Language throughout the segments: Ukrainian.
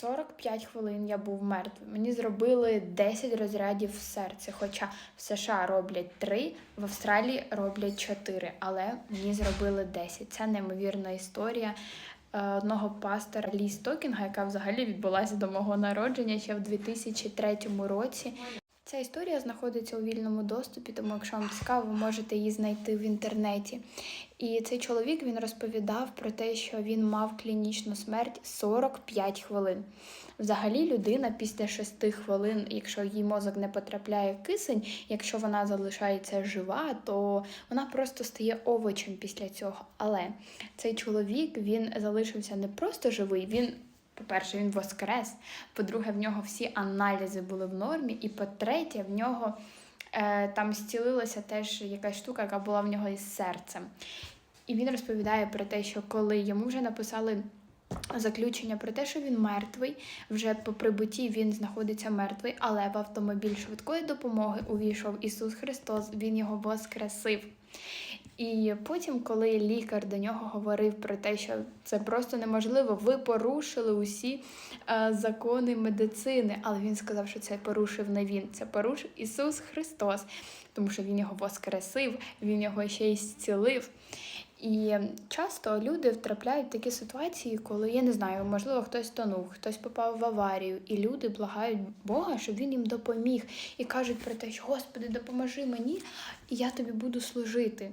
45 хвилин я був мертвий. Мені зробили 10 розрядів в серці. Хоча в США роблять 3, в Австралії роблять 4, але мені зробили 10. Це неймовірна історія е, одного пастора Лі Стокінга, яка взагалі відбулася до мого народження ще в 2003 році. Ця історія знаходиться у вільному доступі, тому якщо вам цікаво, ви можете її знайти в інтернеті. І цей чоловік він розповідав про те, що він мав клінічну смерть 45 хвилин. Взагалі, людина після 6 хвилин, якщо їй мозок не потрапляє в кисень, якщо вона залишається жива, то вона просто стає овочем після цього. Але цей чоловік він залишився не просто живий, він. По-перше, він воскрес. По-друге, в нього всі аналізи були в нормі. І по-третє, в нього е, там зцілилася теж якась штука, яка була в нього із серцем. І він розповідає про те, що коли йому вже написали заключення про те, що він мертвий, вже по прибутті він знаходиться мертвий, але в автомобіль швидкої допомоги увійшов Ісус Христос, Він його воскресив. І потім, коли лікар до нього говорив про те, що це просто неможливо, ви порушили усі е, закони медицини. Але він сказав, що це порушив не він, це порушив Ісус Христос, тому що Він його воскресив, Він його ще й зцілив. І часто люди втрапляють в такі ситуації, коли я не знаю, можливо, хтось тонув, хтось попав в аварію, і люди благають Бога, щоб він їм допоміг, і кажуть про те, що Господи, допоможи мені, і я тобі буду служити.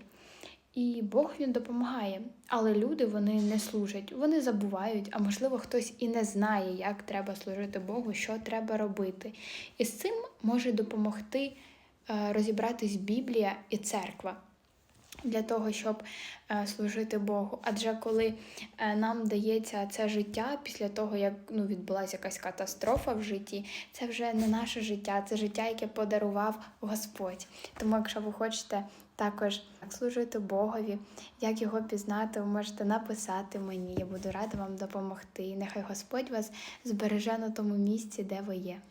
І Бог він допомагає, але люди вони не служать, вони забувають, а можливо, хтось і не знає, як треба служити Богу, що треба робити. І з цим може допомогти е, розібратись Біблія і церква для того, щоб е, служити Богу. Адже коли е, нам дається це життя після того, як ну, відбулася якась катастрофа в житті, це вже не наше життя, це життя, яке подарував Господь. Тому, якщо ви хочете також служити Богові, як його пізнати, ви можете написати мені. Я буду рада вам допомогти. Нехай Господь вас збереже на тому місці, де ви є.